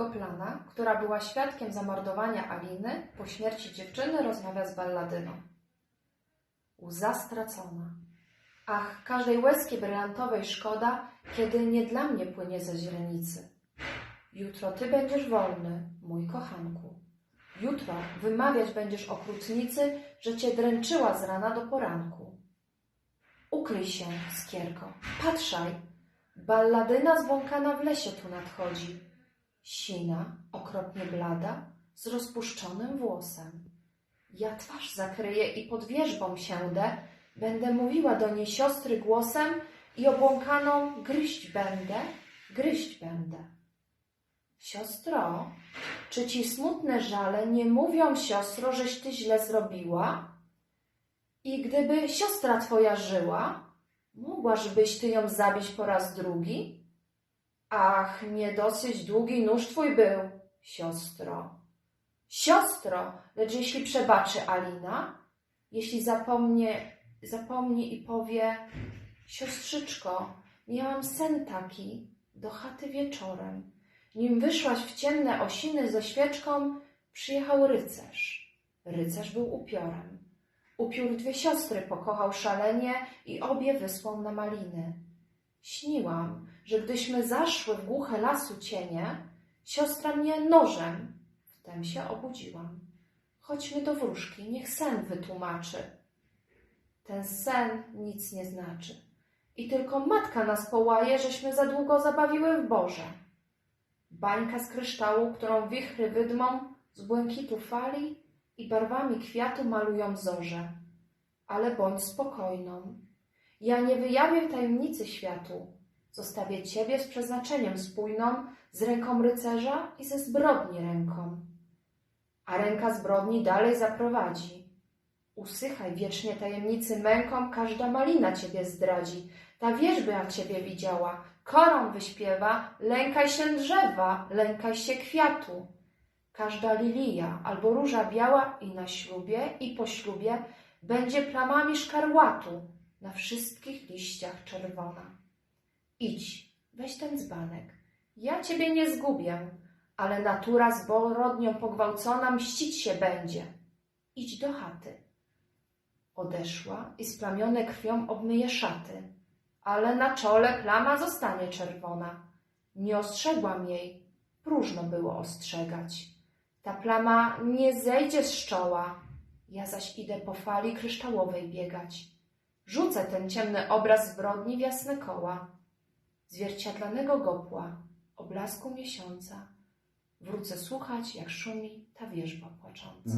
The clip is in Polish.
Anna, która była świadkiem zamordowania Aliny, po śmierci dziewczyny rozmawia z balladyną. Łza stracona. Ach, każdej łezki brylantowej szkoda, kiedy nie dla mnie płynie ze źrenicy. Jutro ty będziesz wolny, mój kochanku. Jutro wymawiać będziesz okrutnicy, że cię dręczyła z rana do poranku. Ukryj się, skierko, patrzaj, balladyna zbłąkana w lesie tu nadchodzi. Sina, okropnie blada, z rozpuszczonym włosem. Ja twarz zakryję i pod wierzbą siędę, będę mówiła do niej siostry głosem i obłąkaną gryźć będę, gryźć będę. Siostro, czy ci smutne żale nie mówią, siostro, żeś ty źle zrobiła? I gdyby siostra twoja żyła, mogłażbyś ty ją zabić po raz drugi? Ach, nie dosyć długi nóż twój był, siostro. Siostro, lecz jeśli przebaczy Alina, jeśli zapomnie, zapomni i powie, siostrzyczko, miałam sen taki do chaty wieczorem. Nim wyszłaś w ciemne osiny ze świeczką, przyjechał rycerz. Rycerz był upiorem. Upiór dwie siostry pokochał szalenie i obie wysłał na maliny. Śniłam, że gdyśmy zaszły w głuche lasu cienie, siostra mnie nożem. Wtem się obudziłam. Chodźmy do wróżki, niech sen wytłumaczy. Ten sen nic nie znaczy. I tylko matka nas połaje, żeśmy za długo zabawiły w Boże. Bańka z kryształu, którą wichry wydmą, z błękitu fali i barwami kwiatu malują zorze. Ale bądź spokojną. Ja nie wyjawię tajemnicy światu. Zostawię ciebie z przeznaczeniem spójną, z ręką rycerza i ze zbrodni ręką. A ręka zbrodni dalej zaprowadzi. Usychaj wiecznie tajemnicy męką, każda malina ciebie zdradzi. Ta wierzba ciebie widziała, koron wyśpiewa, lękaj się drzewa, lękaj się kwiatu. Każda lilia albo róża biała i na ślubie i po ślubie będzie plamami szkarłatu, na wszystkich liściach czerwona. Idź, weź ten dzbanek. Ja ciebie nie zgubię, ale natura zborodnią pogwałcona mścić się będzie. Idź do chaty. Odeszła i splamione krwią obmyje szaty, ale na czole plama zostanie czerwona. Nie ostrzegłam jej, próżno było ostrzegać. Ta plama nie zejdzie z czoła, ja zaś idę po fali kryształowej biegać. Rzucę ten ciemny obraz zbrodni w jasne koła, zwierciadlanego gopła, o blasku miesiąca. Wrócę słuchać, jak szumi ta wierzba płacząca.